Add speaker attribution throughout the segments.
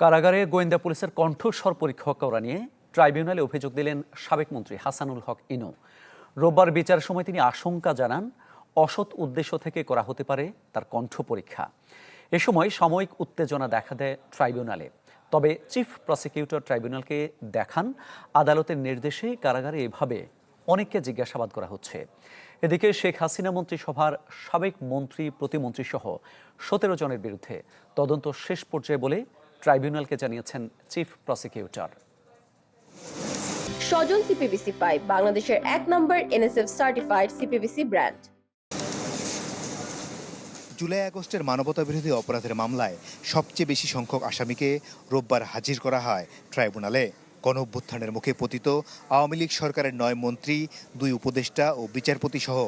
Speaker 1: কারাগারে গোয়েন্দা পুলিশের কণ্ঠস্বর পরীক্ষা করা নিয়ে ট্রাইব্যুনালে অভিযোগ দিলেন সাবেক মন্ত্রী হাসানুল হক ইনু। রোববার বিচার সময় তিনি আশঙ্কা জানান, অসৎ উদ্দেশ্য থেকে করা হতে পারে তার কণ্ঠ পরীক্ষা। এ সময় সাময়িক উত্তেজনা দেখা দেয় ট্রাইব্যুনালে। তবে চিফ প্রসিকিউটর ট্রাইব্যুনালকে দেখান, আদালতের নির্দেশে কারাগারে এভাবে অনেককে জিজ্ঞাসাবাদ করা হচ্ছে। এদিকে শেখ হাসিনা মন্ত্রিসভার সাবেক মন্ত্রী প্রতিমন্ত্রী সহ সতেরো জনের বিরুদ্ধে তদন্ত শেষ পর্যায়ে বলে ট্রাইব্যুনালকে জানিয়েছেন চিফ প্রসিকিউটর।
Speaker 2: স্বজন সিপিবিসি পাইপ বাংলাদেশের এক নম্বর NSF certified CPBC brand
Speaker 3: July আগস্টের মানবতা বিরোধী অপরাধের মামলায় সবচেয়ে বেশি সংখ্যক আসামিকে রোববার হাজির করা হয় ট্রাইব্যুনালে। গণ অভ্যুত্থানের মুখে পতিত আওয়ামী লীগ সরকারের নয় মন্ত্রী দুই উপদেষ্টা ও বিচারপতি সহ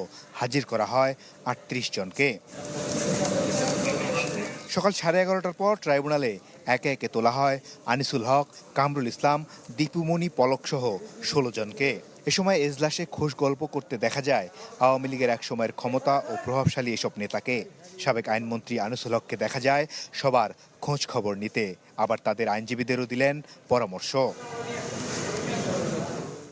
Speaker 3: হাজির করা হয় আটত্রিশ জনকে। সকাল সাড়ে এগারোটার পর ট্রাইব্যুনালে একে একে তোলা হয় আনিসুল হক, কামরুল ইসলাম, দীপুমণি পলক সহ ষোলো জনকে। এ সময় এজলাসে খোশ গল্প করতে দেখা যায় আওয়ামী লীগের এক সময়ের ক্ষমতা ও প্রভাবশালী এসব নেতাকে। সাবেক আইনমন্ত্রী আনিসুল হককে দেখা যায় সবার খোঁজ খবর নিতে। আবার তাদের আইনজীবীদেরও দিলেন পরামর্শ।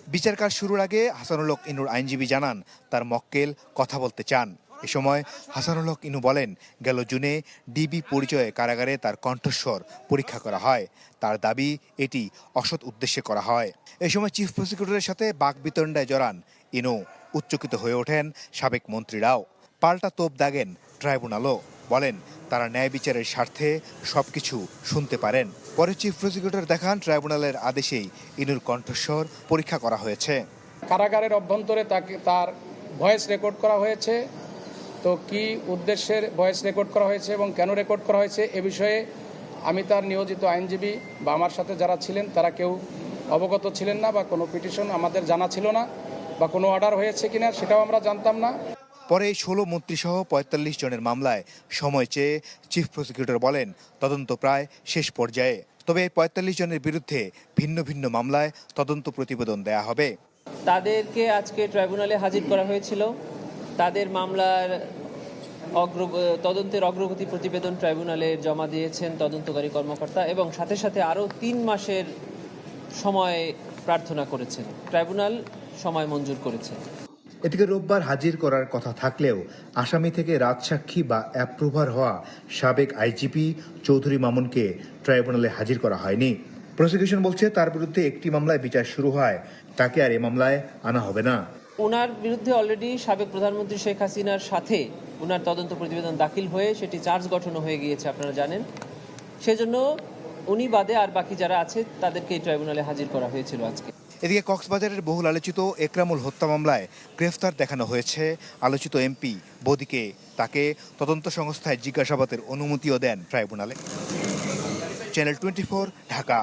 Speaker 3: বিচার কাজ শুরুর আগে হাসানুল হক ইনুর আইনজীবী জানান, তার মক্কেল কথা বলতে চান। এ সময় হাসানুল হক ইনু বলেন, গেল জুনে ডিবি পরিচয়ে কারাগারে তার কণ্ঠস্বর পরীক্ষা করা হয়। তার দাবি এটি অসৎ উদ্দেশ্যে করা হয়। এ সময় চিফ প্রসিকিউটরের সাথে বাক বিতণ্ডায় জড়ান ইনু। উচ্চকিত হয়ে ওঠেন সাবেক মন্ত্রীরাও। পাল্টা তোপ দাগেন ট্রাইব্যুনালও। বলেন, তারা ন্যায় বিচারের স্বার্থে সবকিছু শুনতে পারেন। পরে চিফ প্রসিকিউটর দেখান ট্রাইব্যুনালের আদেশেই ইনুর কণ্ঠস্বর পরীক্ষা করা হয়েছে।
Speaker 4: কারাগারের অভ্যন্তরে তাকে তার ভয়েস রেকর্ড করা হয়েছে। তো কি উদ্দেশ্যের ভয়েস রেকর্ড করা হয়েছে এবং কেন রেকর্ড করা হয়েছে এ বিষয়ে আমি তার নিয়োজিত আইনজীবী বা আমার সাথে যারা ছিলেন তারা কেউ অবগত ছিলেন না বা কোনো পিটিশন আমাদের জানা ছিল না বা কোনো অর্ডার হয়েছে কিনা সেটাও আমরা জানতাম না।
Speaker 3: পরে ষোলো মন্ত্রীসহ পঁয়তাল্লিশ জনের মামলায় সময় চেয়ে চিফ প্রসিকিউটর বলেন তদন্ত প্রায় শেষ পর্যায়ে। তবে এই পঁয়তাল্লিশ জনের বিরুদ্ধে ভিন্ন ভিন্ন মামলায় তদন্ত প্রতিবেদন দেয়া হবে।
Speaker 5: তাদেরকে আজকে ট্রাইব্যুনালে হাজির করা হয়েছিল। তাদের মামলার অগ্র তদন্তের অগ্রগতি প্রতিবেদন ট্রাইব্যুনালে জমা দিয়েছেন তদন্তকারী কর্মকর্তা এবং সাথে সাথে আরও তিন মাসের সময় প্রার্থনা করেছেন। ট্রাইব্যুনাল সময় মঞ্জুর করেছে।
Speaker 3: এদিকে রোববার হাজির করার কথা থাকলেও আসামি থেকে রাজসাক্ষী বা অ্যাপ্রুভার হওয়া সাবেক আইজিপি চৌধুরী মামুনকে ট্রাইব্যুনালে হাজির করা হয়নি। প্রসিকিউশন বলছে, তার বিরুদ্ধে একটি মামলায় বিচার শুরু হয়। তাকে আর এ মামলায় আনা হবে না।
Speaker 5: ওনার বিরুদ্ধে অলরেডি সাবেক প্রধানমন্ত্রী শেখ হাসিনার সাথে ওনার তদন্ত প্রতিবেদন দাখিল হয়ে সেটি চার্জ গঠন হয়ে গিয়েছে, আপনারা জানেন। সেজন্য উনি বাদে আর বাকি যারা আছে, তাদেরকে এই ট্রাইব্যুনালে হাজির করা হয়েছিল আজকে।
Speaker 3: এদিকে কক্সবাজারের বহুল আলোচিত একরামুল হত্যা মামলায় গ্রেফতার দেখানো হয়েছে। আলোচিত এমপি বদিকে তাকে তদন্ত সংস্থায় জিজ্ঞাসাবাদের অনুমতিও দেন ট্রাইব্যুনালে। Channel twenty Dhaka.